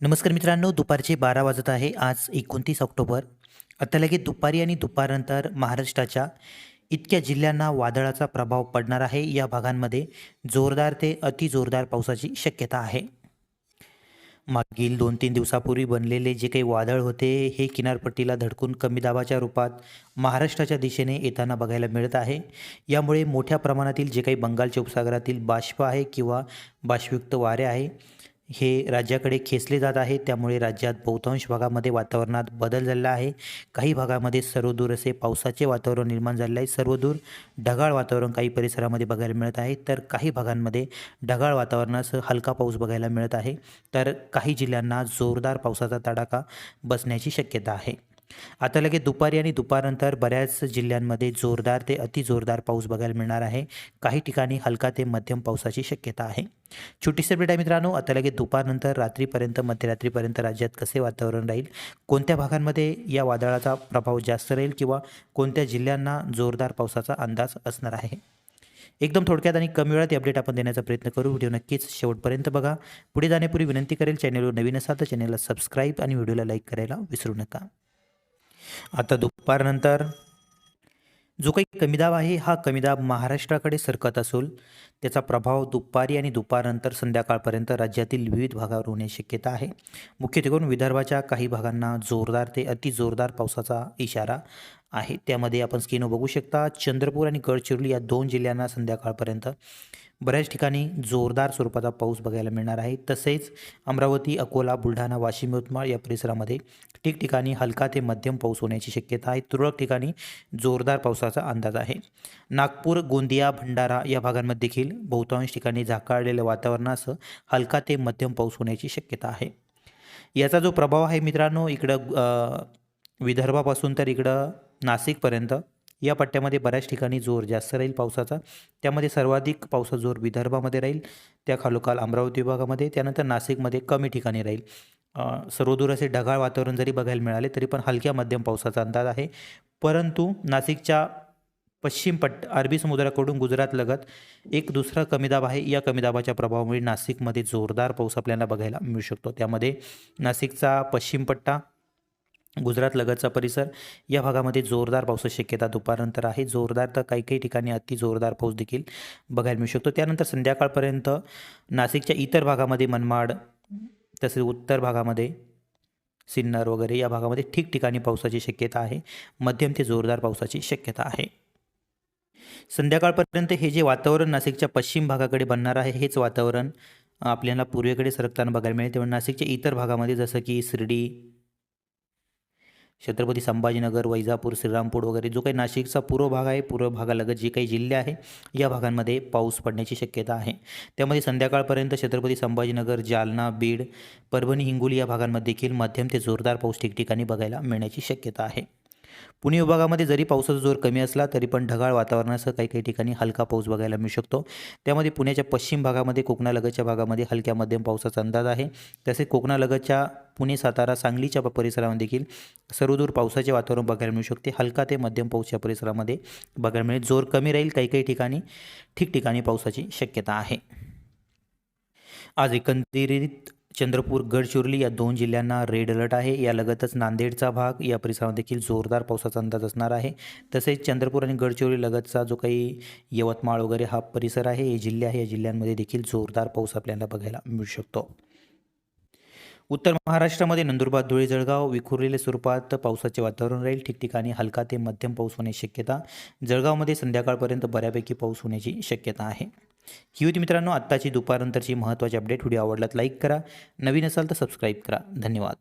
नमस्कार मित्रांनो दुपारचे बारा वाजत आहे. आज एकोणतीस ऑक्टोबर. आता लगेच दुपारी आणि दुपारनंतर महाराष्ट्राच्या इतक्या जिल्ह्यांना वादळाचा प्रभाव पडणार आहे. या भागांमध्ये जोरदार ते अतिजोरदार पावसाची शक्यता आहे. मागील दोन तीन दिवसापूर्वी बनलेले जे काही वादळ होते हे किनारपट्टीला धडकून कमी दाबाच्या रूपात महाराष्ट्राच्या दिशेने येताना बघायला मिळत आहे. यामुळे मोठ्या प्रमाणातील जे काही बंगालच्या उपसागरातील बाष्प आहे किंवा बाष्पयुक्त वारे आहे हे राज्याकडे खेचले जात आहे. त्यामुळे राज्यात बहुतांश भागामध्ये वातावरणात बदल झालेला आहे. काही भागामध्ये सर्वदूर असे पावसाचे वातावरण निर्माण झालेलं आहे. सर्वदूर ढगाळ वातावरण काही परिसरामध्ये बघायला मिळत आहे. तर काही भागांमध्ये ढगाळ वातावरणासह हलका पाऊस बघायला मिळत आहे. तर काही जिल्ह्यांना जोरदार पावसाचा तडाखा बसण्याची शक्यता आहे. आता लगेच दुपारी आणि दुपारनंतर बऱ्याच जिल्ह्यांमध्ये जोरदार ते अतिजोरदार पाऊस बघायला मिळणार आहे. काही ठिकाणी हलका ते मध्यम पावसाची शक्यता आहे. छोटीशी अपडेट आहे मित्रांनो आता लगेच दुपारनंतर रात्रीपर्यंत मध्यरात्रीपर्यंत राज्यात कसे वातावरण राहील? कोणत्या भागांमध्ये या वादळाचा प्रभाव जास्त राहील किंवा कोणत्या जिल्ह्यांना जोरदार पावसाचा अंदाज असणार आहे? एकदम थोडक्यात आणि कमी वेळात अपडेट आपण देण्याचा प्रयत्न करू. व्हिडिओ नक्कीच शेवटपर्यंत बघा. पुढे जाण्यापूर्वी विनंती करेल चॅनलवर नवीन असाल तर चॅनलला सबस्क्राईब आणि व्हिडिओला लाईक करायला विसरू नका. आता दुपारनंतर जो काही कमीदाब आहे हा कमीदाब महाराष्ट्राकडे सरकत असून त्याचा प्रभाव दुपारी आणि दुपारनंतर संध्याकाळपर्यंत राज्यातील विविध भागावर होण्याची शक्यता आहे. मुख्यत्वे करून विदर्भाच्या काही भागांना जोरदार ते अतिजोरदार पावसाचा इशारा आहे. त्यामध्ये आपण स्किनो बघू शकता चंद्रपूर आणि गडचिरोली या दोन जिल्ह्यांना संध्याकाळपर्यंत बऱ्याच ठिकाणी जोरदार स्वरूपाचा पाऊस बघायला मिळणार आहे. तसेच अमरावती अकोला बुलढाणा वाशिम यवतमाळ या परिसरामध्ये ठिकठिकाणी हलका ते मध्यम पाऊस होण्याची शक्यता आहे. तुरळक ठिकाणी जोरदार पावसाचा अंदाज आहे. नागपूर गोंदिया भंडारा या भागांमध्ये देखील बहुतांश ठिकाणी झाकाळलेल्या वातावरणासह हलका ते मध्यम पाऊस होण्याची शक्यता आहे. याचा जो प्रभाव आहे मित्रांनो इकडं विदर्भापासून तर इकडं नाशिकपर्यंत या पट्ट्यामध्ये बऱ्याच ठिकाणी जोर जास्त राहील पावसाचा. त्यामध्ये सर्वाधिक पावसाचा जोर विदर्भामध्ये राहील. त्या खालोखाल अमरावती विभागामध्ये त्यानंतर नाशिकमध्ये कमी ठिकाणी राहील. सर्वदूर असे ढगाळ वातावरण जरी बघायला मिळाले तरी पण हलक्या मध्यम पावसाचा अंदाज आहे. परंतु नाशिकच्या पश्चिम पट्ट अरबी समुद्राकडून गुजरातलगत एक दुसरा कमीदाब आहे. या कमीदाबाच्या प्रभावामुळे नाशिकमध्ये जोरदार पाऊस आपल्याला बघायला मिळू शकतो. त्यामध्ये नाशिकचा पश्चिम पट्टा गुजरात लगतचा परिसर या भागामध्ये जोरदार पावसाची शक्यता दुपारनंतर आहे. जोरदार तर काही काही ठिकाणी अति जोरदार पाऊस देखील बघायला मिळू शकतो. त्यानंतर संध्याकाळपर्यंत नाशिकच्या इतर भागामध्ये मनमाड तसेच उत्तर भागामध्ये सिन्नर वगैरे या भागामध्ये ठिकठिकाणी पावसाची शक्यता आहे. मध्यम ते जोरदार पावसाची शक्यता आहे. संध्याकाळपर्यंत हे जे वातावरण नाशिकच्या पश्चिम भागाकडे बनणार आहे हेच वातावरण आपल्याला पूर्वेकडे सरकताना बघायला मिळेल. तेव्हा नाशिकच्या इतर भागामध्ये जसं की शिर्डी छत्रपती संभाजीनगर वैजापूर श्रीरामपूर वगैरे जो काही नाशिकचा पूर्व भाग आहे पूर्व भागालगत जे काही जिल्हे आहे या भागांमध्ये पाऊस पडण्याची शक्यता आहे. त्यामध्ये संध्याकाळपर्यंत छत्रपती संभाजीनगर जालना बीड परभणी हिंगोली या भागांमध्ये देखील मध्यम ते जोरदार पाऊस ठिकठिकाणी बघायला मिळण्याची शक्यता आहे. पुणे विभागामध्ये जरी पावसाचा जोर कमी असला तरी पण ढगाळ वातावरणासह काही काही ठिकाणी हलका पाऊस बघायला मिळू शकतो. त्यामध्ये पुण्याच्या पश्चिम भागामध्ये कोकणालगतच्या भागामध्ये हलक्या मध्यम पावसाचा अंदाज आहे. तसेच कोकणालगतच्या पुणे सातारा सांगलीच्या परिसरामध्ये देखील सर्वदूर पावसाचे वातावरण बघायला मिळू शकते. हलका ते मध्यम पाऊस या परिसरामध्ये बघायला मिळेल. जोर कमी राहील. काही काही ठिकाणी ठिकठिकाणी पावसाची शक्यता आहे. आज एकंदरीत चंद्रपूर गडचिरोली या दोन जिल्ह्यांना रेड अलर्ट आहे. यालगतच नांदेडचा भाग या परिसरामध्ये देखील जोरदार पावसाचा अंदाज असणार आहे. तसेच चंद्रपूर आणि गडचिरोली लगतचा जो काही यवतमाळ वगैरे हा परिसर आहे हे जिल्हे आहे या जिल्ह्यांमध्ये देखील जोरदार पाऊस आपल्याला बघायला मिळू शकतो. उत्तर महाराष्ट्रामध्ये नंदुरबार धुळे जळगाव विखुरलेल्या स्वरूपात पावसाचे वातावरण राहील. ठिकठिकाणी हलका ते मध्यम पाऊस होण्याची शक्यता. जळगावमध्ये संध्याकाळपर्यंत बऱ्यापैकी पाऊस होण्याची शक्यता आहे. ही होती मित्रांनो आत्ताची दुपारनंतरची महत्त्वाची अपडेट. व्हिडिओ आवडलात लाईक करा. नवीन असाल तर सबस्क्राईब करा. धन्यवाद.